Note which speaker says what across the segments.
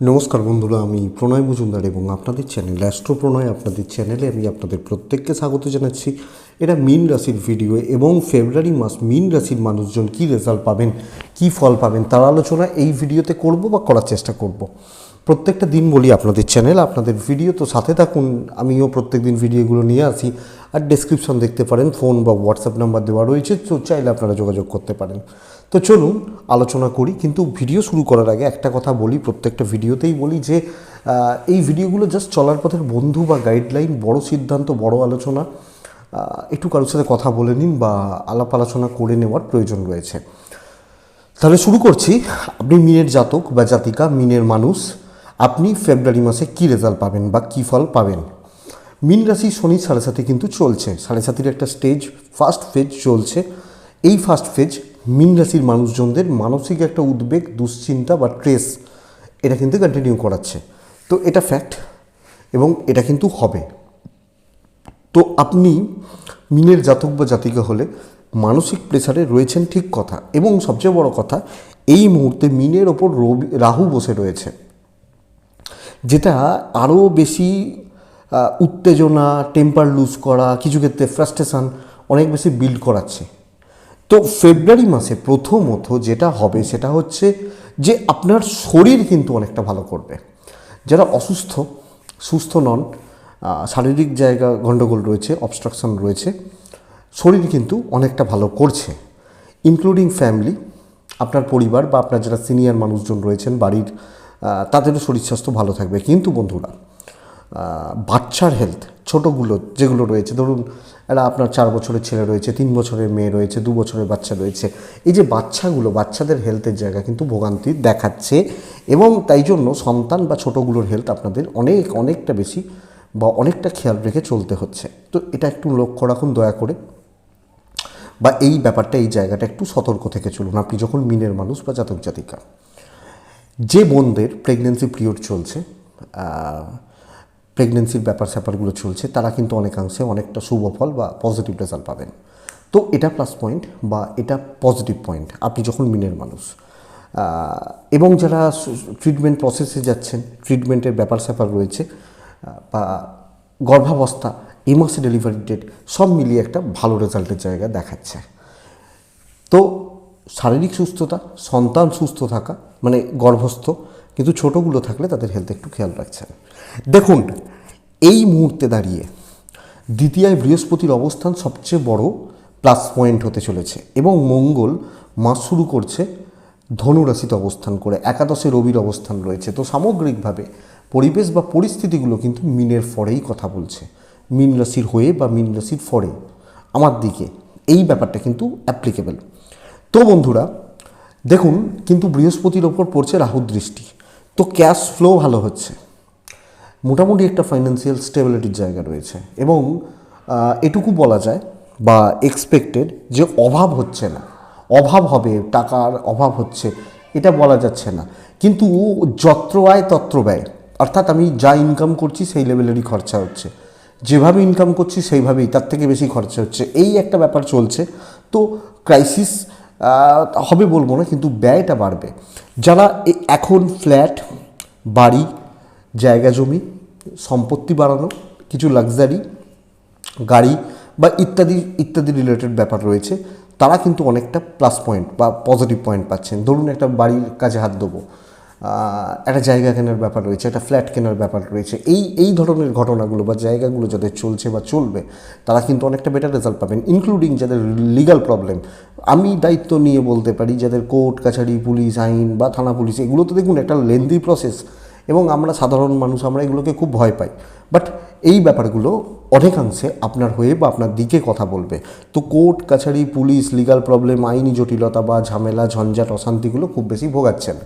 Speaker 1: নমস্কার বন্ধুরা, আমি প্রণয় মজুমদার এবং আপনাদের চ্যানেল অ্যাস্ট্রো প্রণয়, আপনাদের চ্যানেলে আমি আপনাদের প্রত্যেককে স্বাগত জানাচ্ছি। এটা মিন রাশির ভিডিও এবং ফেব্রুয়ারি মাস মিন রাশির মানুষজন কী রেজাল্ট পাবেন, কী ফল পাবেন, তার আলোচনা এই ভিডিওতে করব বা করার চেষ্টা করব। প্রত্যেকটা দিন বলি আপনাদের চ্যানেল, আপনাদের ভিডিও তো সাথে থাকুন, আমিও প্রত্যেক দিন ভিডিওগুলো নিয়ে আসি। আর ডেসক্রিপশন দেখতে পারেন ফোন বা হোয়াটসঅ্যাপ নাম্বার দেওয়া রয়েছে, তো চাইলে আপনারা যোগাযোগ করতে পারেন। তো চলুন আলোচনা করি, কিন্তু ভিডিও শুরু করার আগে একটা কথা বলি, প্রত্যেকটা ভিডিওতেই বলি যে এই ভিডিওগুলো জাস্ট চলার পথের বন্ধু বা গাইডলাইন বড় সিদ্ধান্ত, বড় আলোচনা একটু কারোর সাথে কথা বলে নিন বা আলাপ আলোচনা করে নেওয়ার প্রয়োজন রয়েছে। তাহলে শুরু করছি, আপনি মিনের জাতক বা জাতিকা, মিনের মানুষ, আপনি ফেব্রুয়ারি মাসে কী রেজাল্ট পাবেন বা কী ফল পাবেন? মিন রাশি শনি সাড়ে সাথে কিন্তু চলছে, সাড়ে সাতির একটা স্টেজ ফার্স্ট ফেজ চলছে, এই ফার্স্ট ফেজ মিন রাশির মানুষজনদের মানসিক একটা উদ্বেগ, দুশ্চিন্তা বা ট্রেস এটা কিন্তু কন্টিনিউ করাচ্ছে। তো এটা ফ্যাক্ট এবং এটা কিন্তু হবে। তো আপনি মিনের জাতক বা জাতিকা হলে মানসিক প্রেসারে রয়েছেন ঠিক কথা এবং সবচেয়ে বড় কথা, এই মুহূর্তে মিনের ওপর রবি, রাহু বসে রয়েছে। যেটা আরও বেশি উত্তেজনা টেম্পার লুজ করা, কিছু ক্ষেত্রে ফ্রাস্ট্রেশন অনেক বেশি বিল্ড করাচ্ছে। তো ফেব্রুয়ারি মাসে প্রথমত যেটা হবে সেটা হচ্ছে যে আপনার শরীর কিন্তু অনেকটা ভালো করবে। যারা অসুস্থ, সুস্থ নন শারীরিক জায়গা গণ্ডগোল রয়েছে অবস্ট্রাকশন রয়েছে, শরীর কিন্তু অনেকটা ভালো করছে ইনক্লুডিং ফ্যামিলি আপনার পরিবার বা আপনার যারা সিনিয়র মানুষজন রয়েছেন বাড়ির তাদেরও শরীর স্বাস্থ্য ভালো থাকবে। কিন্তু বন্ধুরা বাচ্চার হেলথ ছোটোগুলো যেগুলো রয়েছে। ধরুন একটা আপনার চার বছরের ছেলে রয়েছে, তিন বছরের মেয়ে রয়েছে, দু বছরের বাচ্চা রয়েছে। এই যে বাচ্চাগুলো, বাচ্চাদের হেলথের জায়গা কিন্তু ভোগান্তি দেখাচ্ছে এবং তাই জন্য সন্তান বা ছোটোগুলোর হেলথ আপনাদের অনেক, অনেকটা বেশি বা অনেকটা খেয়াল রেখে চলতে হচ্ছে। তো এটা একটু লক্ষ্য রাখুন দয়া করে। বা এই ব্যাপারটা, এই জায়গাটা একটু সতর্ক থেকে চলুন। আপনি যখন মিনের মানুষ বা জাতক জাতিকা, যে বোনদের প্রেগনেন্সি পিরিয়ড চলছে প্রেগনেন্সির ব্যাপার স্যাপারগুলো চলছে, তারা কিন্তু অনেকাংশে অনেকটা শুভ ফল বা পজিটিভ রেজাল্ট পাবেন। তো এটা প্লাস পয়েন্ট বা এটা পজিটিভ পয়েন্ট আপনি যখন মিনের মানুষ এবং যারা ট্রিটমেন্ট প্রসেসে যাচ্ছেন ট্রিটমেন্টের ব্যাপার স্যাপার রয়েছে বা গর্ভাবস্থা, এই মাসে ডেলিভারি ডেট সব মিলিয়ে একটা ভালো রেজাল্টের জায়গা দেখাচ্ছে। তো শারীরিক সুস্থতা, সন্তান সুস্থ থাকা মানে গর্ভস্থ কিন্তু ছোটোগুলো থাকলে তাদের হেলথ একটু খেয়াল রাখছেন দেখুন, এই মুহূর্তে দাঁড়িয়ে দ্বিতীয় বৃহস্পতির অবস্থান সবচেয়ে বড় প্লাস পয়েন্ট হতে চলেছে এবং মঙ্গল মাস শুরু করছে ধনুরাশিতে অবস্থান করে, একাদশে রবির অবস্থান রয়েছে। তো সামগ্রিকভাবে পরিবেশ বা পরিস্থিতিগুলো কিন্তু মিনের ফরেই কথা বলছে। মিন রাশির হয়ে বা মিন রাশির ফরে আমার দিকে এই ব্যাপারটা কিন্তু অ্যাপ্লিকেবল তো বন্ধুরা, দেখুন, কিন্তু বৃহস্পতির ওপর পড়ছে রাহুর দৃষ্টি। তো ক্যাশ ফ্লো ভালো হচ্ছে। মোটামুটি একটা ফাইন্যান্সিয়াল স্টেবিলিটির জায়গা রয়েছে এবং এটুকু বলা যায় বা এক্সপেক্টেড যে অভাব হচ্ছে না। অভাব হবে, টাকার অভাব হচ্ছে, এটা বলা যাচ্ছে না। কিন্তু যত্র আয় তত্র ব্যয়, অর্থাৎ আমি যা ইনকাম করছি সেই লেভেলেরই খরচা হচ্ছে। যেভাবে ইনকাম করছি সেইভাবেই, তার থেকে বেশি খরচা হচ্ছে। এই একটা ব্যাপার চলছে। তো ক্রাইসিস হবে বলব না, কিন্তু ব্যয়টা বাড়বে। যারা এখন ফ্ল্যাট বাড়ি, জায়গা জমি, সম্পত্তি বাড়ানো, কিছু লাক্সারি গাড়ি বা ইত্যাদি ইত্যাদি রিলেটেড ব্যাপার রয়েছে, তারা কিন্তু অনেকটা প্লাস পয়েন্ট বা পজিটিভ পয়েন্ট পাচ্ছেন। ধরুন একটা বাড়ির কাজে হাত দেবো। একটা জায়গা কেনার ব্যাপার রয়েছে, একটা ফ্ল্যাট কেনার ব্যাপার রয়েছে। এই এই ধরনের ঘটনাগুলো বা জায়গাগুলো যাদের চলছে বা চলবে, তারা কিন্তু অনেকটা বেটার রেজাল্ট পাবেন ইনক্লুডিং যাদের লিগাল প্রবলেম আমি দায়িত্ব নিয়ে বলতে পারি, যাদের কোর্ট কাছারি পুলিশ, আইন বা থানা পুলিশ, এগুলো তো দেখুন একটা লেন্দি প্রসেস এবং আমরা সাধারণ মানুষ, আমরা এগুলোকে খুব ভয় পাই। বাট এই ব্যাপারগুলো অনেকাংশে আপনার হয়ে বা আপনার দিকে কথা বলবে। তো কোর্ট কাছারি পুলিশ লিগাল প্রবলেম আইনি জটিলতা বা ঝামেলা, ঝঞ্ঝাট, অশান্তিগুলো খুব বেশি ভোগাচ্ছেন।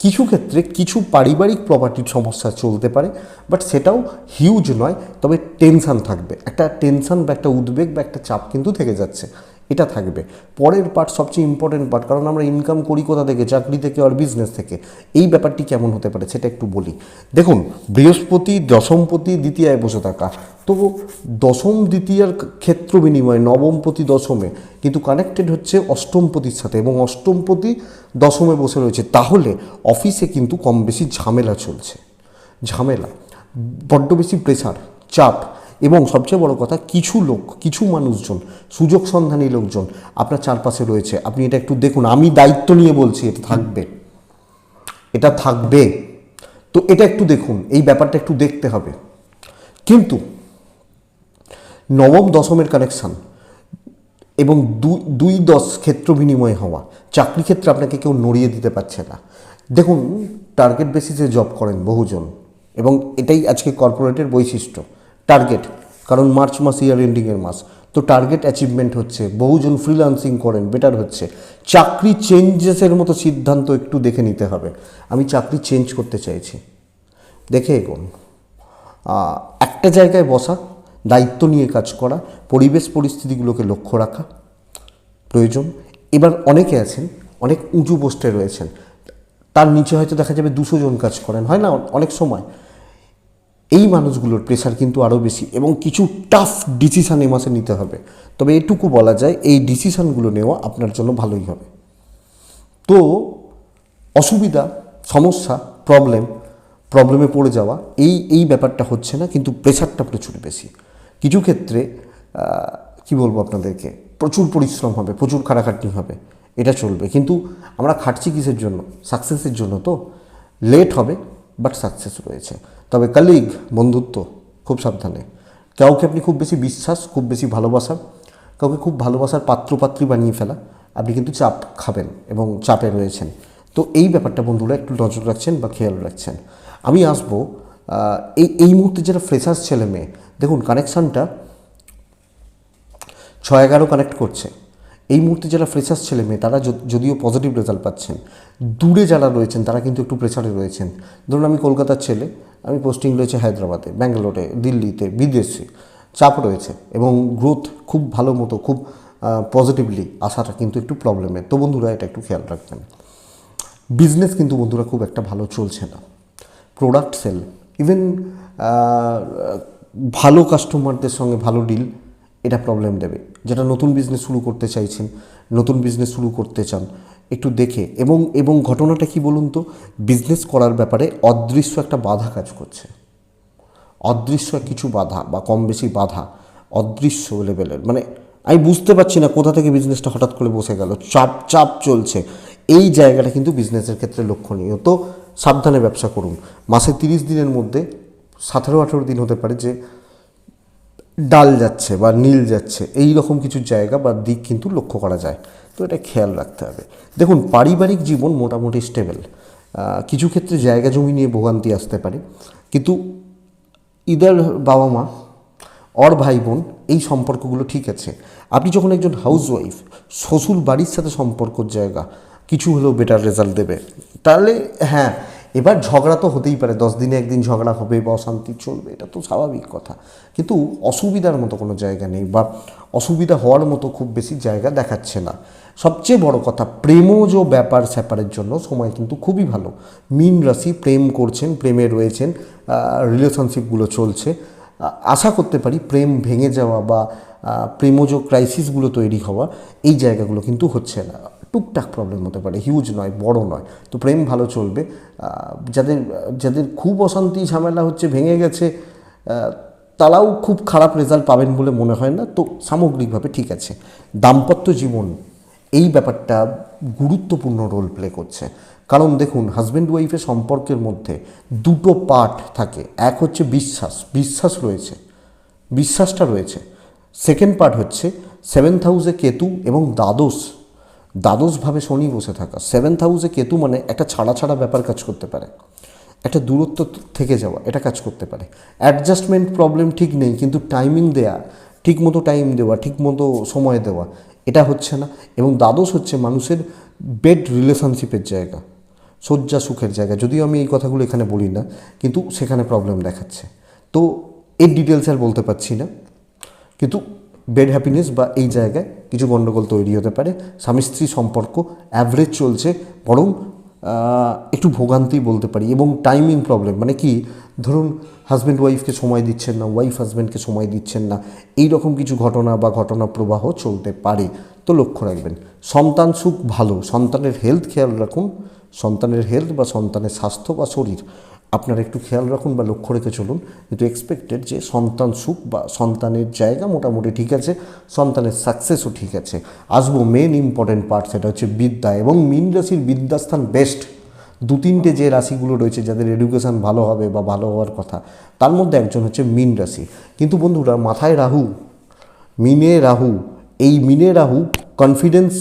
Speaker 1: কিছু ক্ষেত্রে কিছু পারিবারিক প্রপার্টির সমস্যা চলতে পারে বাট সেটাও হিউজ নয়, তবে টেনশান থাকবে। একটা টেনশান বা একটা উদ্বেগ বা একটা চাপ কিন্তু থেকে যাচ্ছে। এটা থাকবে। পরের পার্ট সবচেয়ে ইম্পর্টেন্ট পার্ট কারণ আমরা ইনকাম করি কোথা থেকে? চাকরি থেকে আর বিজনেস থেকে। এই ব্যাপারটি কেমন হতে পারে সেটা একটু বলি। দেখুন, বৃহস্পতি, দশমপতি, দ্বিতীয়ায় বসে থাকা। তো দশম, দ্বিতীয়ার ক্ষেত্র বিনিময়ে নবমপতি দশমে কিন্তু কানেক্টেড হচ্ছে অষ্টমপতির সাথে এবং অষ্টমপতি দশমে বসে রয়েছে। তাহলে অফিসে কিন্তু কম বেশি ঝামেলা চলছে। ঝামেলা, বড্ড বেশি প্রেশার চাপ এবং সবচেয়ে বড় কথা, কিছু লোক, কিছু মানুষজন, সুযোগ সন্ধানী লোকজন আপনার চারপাশে রয়েছে। আপনি এটা একটু দেখুন, আমি দায়িত্ব নিয়ে বলছি, এটা থাকবে। এটা থাকবে। তো এটা একটু দেখুন, এই ব্যাপারটা একটু দেখতে হবে। কিন্তু নবম দশমের কানেকশান এবং দুই দুই দশ ক্ষেত্র বিনিময় হওয়া, চাকরি ক্ষেত্রে আপনাকে কেউ নড়িয়ে দিতে পারছে না। দেখুন টার্গেট বেসিসে জব করেন বহুজন এবং এটাই আজকে কর্পোরেটের বৈশিষ্ট্য। টার্গেট কারণ মার্চ মাস ইয়ার এন্ডিংয়ের মাস। তো টার্গেট অ্যাচিভমেন্ট হচ্ছে, বহুজন ফ্রিল্যান্সিং করেন বেটার হচ্ছে। চাকরি চেঞ্জেসের মতো সিদ্ধান্ত একটু দেখে নিতে হবে। আমি চাকরি চেঞ্জ করতে চাইছি। দেখে এগোন। একটা জায়গায় বসা, দায়িত্ব নিয়ে কাজ করা, পরিবেশ পরিস্থিতিগুলোকে লক্ষ্য রাখা প্রয়োজন। এবার অনেকে আছেন, অনেক উঁচু পোস্টে রয়েছেন। তার নিচে হয়তো দেখা যাবে দুশো জন কাজ করেন, হয় না? অনেক সময়। এই মানুষগুলোর প্রেশার কিন্তু আরও বেশি এবং কিছু টাফ ডিসিশান এ মাসে নিতে হবে। তবে এটুকু বলা যায়, এই ডিসিশানগুলো নেওয়া আপনার জন্য ভালোই হবে। তো, অসুবিধা, সমস্যা প্রবলেম প্রবলেমে পড়ে যাওয়া, এই এই ব্যাপারটা হচ্ছে না, কিন্তু প্রেশারটা প্রচুর বেশি। কিছু ক্ষেত্রে কি বলব আপনাদেরকে, প্রচুর পরিশ্রম হবে, প্রচুর খাটাখাটনি হবে, এটা চলবে। কিন্তু আমরা খাটছি কিসের জন্য? সাকসেসের জন্য তো। লেট হবে বাট সাকসেস রয়েছে। তবে কালিগ বন্ধুত্ব, খুব সাবধানে। কাউকে আপনি খুব বেশি বিশ্বাস, খুব বেশি ভালোবাসা, কাউকে খুব ভালোবাসার পাত্রপাত্রী বানিয়ে ফেলা, আপনি কিন্তু চাপ খাবেন এবং চাপে রয়েছেন। তো এই ব্যাপারটা বন্ধুরা একটু নজর রাখছেন বা খেয়াল রাখছেন। আমি আসব এই এই মুহূর্তে যারা ফ্রেশার্স ছেলে মেয়ে, দেখুন কানেকশানটা ছয় এগারো কানেক্ট করছে। এই মুহূর্তে যারা ফ্রেশার্স ছেলে মেয়ে, তারা যদিও পজিটিভ রেজাল্ট পাচ্ছেন, দূরে যারা রয়েছেন, তারা কিন্তু একটু প্রেশারে রয়েছেন। ধরুন আমি কলকাতার ছেলে, আমি পোস্টিং রয়েছে হায়দ্রাবাদে, ব্যাঙ্গালোরে, দিল্লিতে, বিদেশে। চাপ রয়েছে এবং গ্রোথ খুব ভালো মতো, খুব পজিটিভলি আসাটা কিন্তু একটু প্রবলেমের তো বন্ধুরা, এটা একটু খেয়াল রাখবেন। বিজনেস কিন্তু বন্ধুরা খুব একটা ভালো চলছে না। প্রোডাক্ট সেল ইভেন ভালো কাস্টমারদের সঙ্গে ভালো ডিল এটা প্রবলেম দেবে। যেটা নতুন বিজনেস শুরু করতে চাইছেন, নতুন বিজনেস শুরু করতে চান, একটু দেখে। এবং এবং ঘটনাটা কি বলুন তো? বিজনেস করার ব্যাপারে অদৃশ্য একটা বাধা কাজ করছে। অদৃশ্য কিছু বাধা বা কম বেশি বাধা অদৃশ্য লেভেলের মানে আমি বুঝতে পারছি না কোথা থেকে বিজনেসটা হঠাৎ করে বসে গেল। চাপ চাপ চলছে। এই জায়গাটা কিন্তু বিজনেসের ক্ষেত্রে লক্ষণীয়। তো সাবধানে ব্যবসা করুন। মাসে তিরিশ দিনের মধ্যে, সতেরো আঠেরো দিন হতে পারে যে ডাল যাচ্ছে বা নীল যাচ্ছে, এই রকম কিছু জায়গা বা দিক কিন্তু লক্ষ্য করা যায়। তো এটা খেয়াল রাখতে হবে। দেখুন, পারিবারিক জীবন মোটামুটি স্টেবল। কিছু ক্ষেত্রে জায়গা জমি নিয়ে ভোগান্তি আসতে পারে। কিন্তু ইদার বাবা মা অর ভাই বোন, এই সম্পর্কগুলো ঠিক আছে। আপনি যখন একজন হাউস ওয়াইফ শ্বশুর বাড়ির সাথে সম্পর্কর জায়গা, কিছু হলেও বেটার রেজাল্ট দেবে। তাহলে হ্যাঁ এবার ঝগড়া তো হতেই পারে, দশ দিনে একদিন ঝগড়া হবে বা অশান্তি চলবে, এটা তো স্বাভাবিক কথা। কিন্তু অসুবিধার মতো কোনো জায়গা নেই বা অসুবিধা হওয়ার মতো খুব বেশি জায়গা দেখাচ্ছে না। সবচেয়ে বড় কথা, প্রেমজ ব্যাপার স্যাপারের জন্য সময় কিন্তু খুবই ভালো। মিন রাশি প্রেম করছেন, প্রেমে রয়েছেন রিলেশনশিপগুলো চলছে। আশা করতে পারি প্রেম ভেঙে যাওয়া বা প্রেমজ ক্রাইসিসগুলো তৈরি হওয়া এই জায়গাগুলো কিন্তু হচ্ছে না। টুকটাক প্রবলেম হতে পারে হিউজ নয়, বড় নয়। তো প্রেম ভালো চলবে। যাদের যাদের খুব অশান্তি, ঝামেলা হচ্ছে, ভেঙে গেছে তারাও খুব খারাপ রেজাল্ট পাবেন বলে মনে হয় না। তো সামগ্রিকভাবে ঠিক আছে। দাম্পত্য জীবন এই ব্যাপারটা গুরুত্বপূর্ণ রোল প্লে করছে। কারণ দেখুন হাজব্যান্ড ওয়াইফের সম্পর্কের মধ্যে দুটো পার্ট থাকে। এক হচ্ছে বিশ্বাস বিশ্বাস রয়েছে, বিশ্বাসটা রয়েছে। সেকেন্ড পার্ট হচ্ছে সেভেন্থ হাউসে কেতু এবং দ্বাদশ দ্বাদশভাবে শনি বসে থাকা। সেভেন্থ হাউসে কেতু মানে একটা ছাড়া ছাড়া ব্যাপার কাজ করতে পারে। একটা দূরত্ব থেকে যাওয়া, এটা কাজ করতে পারে। অ্যাডজাস্টমেন্ট প্রবলেম ঠিক নেই, কিন্তু টাইমিং দেয়া ঠিক মতো টাইম দেওয়া ঠিক মতো সময় দেওয়া, এটা হচ্ছে না। এবং দ্বাদশ হচ্ছে মানুষের বেড রিলেশনশিপের জায়গা, শয্যা সুখের জায়গা। যদিও আমি এই কথাগুলো এখানে বলি না, কিন্তু সেখানে প্রবলেম দেখাচ্ছে। তো এর ডিটেলস আর বলতে পারছি না। কিন্তু বেড হ্যাপিনেস বা এই জায়গায় কিছু গণ্ডগোল তৈরি হতে পারে। স্বামী স্ত্রী সম্পর্ক অ্যাভারেজ চলছে, বরং একটু ভোগান্তি বলতে পারি এবং টাইমিং প্রবলেম মানে কি? ধরুন হাজব্যান্ড ওয়াইফকে সময় দিচ্ছেন না ওয়াইফ হাজব্যান্ডকে সময় দিচ্ছেন না এই রকম কিছু ঘটনা বা ঘটনা প্রবাহ চলতে পারে। তো লক্ষ্য রাখবেন, সন্তান সুখ ভালো, সন্তানের হেলথ খেয়াল রাখুন। সন্তানের হেলথ বা সন্তানের স্বাস্থ্য বা শরীর আপনারা একটু খেয়াল রাখুন বা লক্ষ্য রেখে চলুন, কিন্তু এক্সপেক্টেড যে সন্তান সুখ বা সন্তানের জায়গা মোটামুটি ঠিক আছে, সন্তানের সাকসেসও ঠিক আছে। আসব মেন ইম্পর্টেন্ট পার্ট সেটা হচ্ছে বিদ্যা এবং মীন রাশির বিদ্যাস্থান বেস্ট দু তিনটে যে রাশিগুলো রয়েছে যাদের এডুকেশান ভালো হবে বা ভালো হওয়ার কথা, তার মধ্যে একজন হচ্ছে মীন রাশি। কিন্তু বন্ধুরা, মাথায় রাহু, মিনে রাহু, এই মিনে রাহু কনফিডেন্স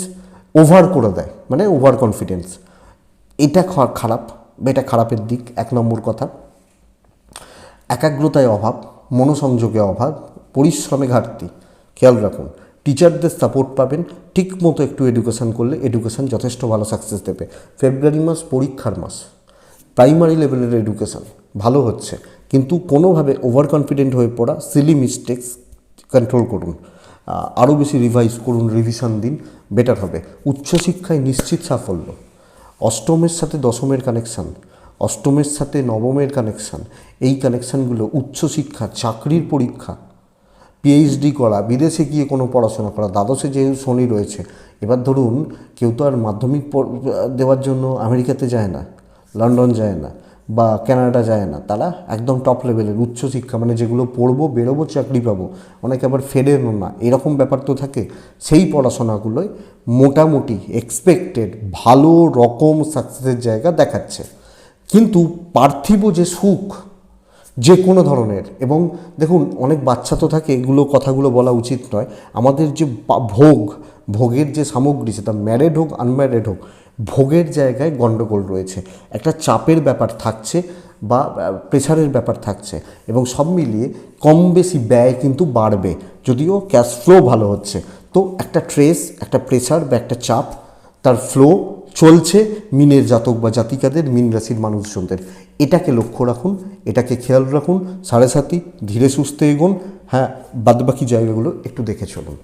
Speaker 1: ওভার করে দেয় মানে ওভার কনফিডেন্স এটা খারাপ। এটা খারাপের দিক, এক নম্বর কথা। একাগ্রতায় অভাব, মনোসংযোগে অভাব, পরিশ্রমে ঘাটতি। খেয়াল রাখুন টিচারদের সাপোর্ট পাবেন ঠিক মতো একটু এডুকেশন করলে এডুকেশন যথেষ্ট ভালো সাকসেস দেবে। ফেব্রুয়ারি মাস পরীক্ষার মাস। প্রাইমারি লেভেলের এডুকেশন ভালো হচ্ছে। কিন্তু কোনোভাবে ওভার কনফিডেন্ট হয়ে পড়া সিলি মিস্টেক্স কন্ট্রোল করুন। আরও বেশি রিভাইজ করুন রিভিশন দিন বেটার হবে। উচ্চশিক্ষায় নিশ্চিত সাফল্য। অষ্টমের সাথে দশমের কানেকশান অষ্টমের সাথে নবমের কানেকশান এই কানেকশানগুলো উচ্চশিক্ষা চাকরির পরীক্ষা পিএইচডি করা, বিদেশে গিয়ে কোনো পড়াশোনা করা, দ্বাদশে যে শনি রয়েছে, এবার ধরুন কেউ তো আর মাধ্যমিক দেওয়ার জন্য আমেরিকাতে যায় না, লন্ডন যায় না বা কানাডা যায় না, তারা একদম টপ লেভেলের উচ্চশিক্ষা মানে যেগুলো পড়ব, বেরোবো, চাকরি পাবো। অনেকে আবার ফেরেনও না। এরকম ব্যাপার তো থাকে। সেই পড়াশোনাগুলোই মোটামুটি এক্সপেক্টেড ভালো রকম সাকসেসের জায়গা দেখাচ্ছে। কিন্তু পার্থিব যে সুখ, যে কোনো ধরনের, এবং দেখুন, অনেক বাচ্চা তো থাকে, এগুলো কথাগুলো বলা উচিত নয়। আমাদের যে ভোগ ভোগের যে সামগ্রী, সেটা ম্যারেড হোক আনম্যারেড হোক, ভোগের জায়গায় গণ্ডগোল রয়েছে। একটা চাপের ব্যাপার থাকছে বা প্রেশারের ব্যাপার থাকছে এবং সব মিলিয়ে কম বেশি ব্যয় কিন্তু বাড়বে। যদিও ক্যাশ ফ্লো ভালো হচ্ছে। তো একটা ট্রেস একটা প্রেশার বা একটা চাপ, তার ফ্লো চলছে মিনের জাতক বা জাতিকাদের, মিন রাশির মানুষজনদের। এটাকে লক্ষ্য রাখুন, এটাকে খেয়াল রাখুন, সাড়ে সাতি, ধীরে সুস্থে এগোন হ্যাঁ বাদবাকি জায়গাগুলো একটু দেখে চলুন।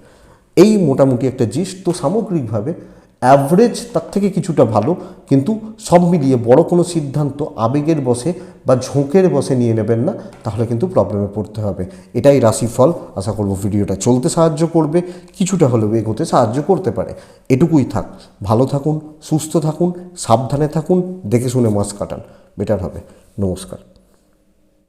Speaker 1: এই মোটামুটি একটা জিস তো সামগ্রিকভাবে অ্যাভারেজ তার থেকে কিছুটা ভালো, কিন্তু সব মিলিয়ে বড় কোনো সিদ্ধান্ত আবেগের বসে বা ঝোঁকের বসে নিয়ে নেবেন না, তাহলে কিন্তু প্রবলেমে পড়তে হবে। এটাই রাশিফল। আশা করব ভিডিওটা চলতে সাহায্য করবে, কিছুটা হলেও এগোতে সাহায্য করতে পারে। এটুকুই থাক। ভালো থাকুন, সুস্থ থাকুন, সাবধানে থাকুন, দেখে শুনে মাছ কাটান। বেটার হবে। নমস্কার।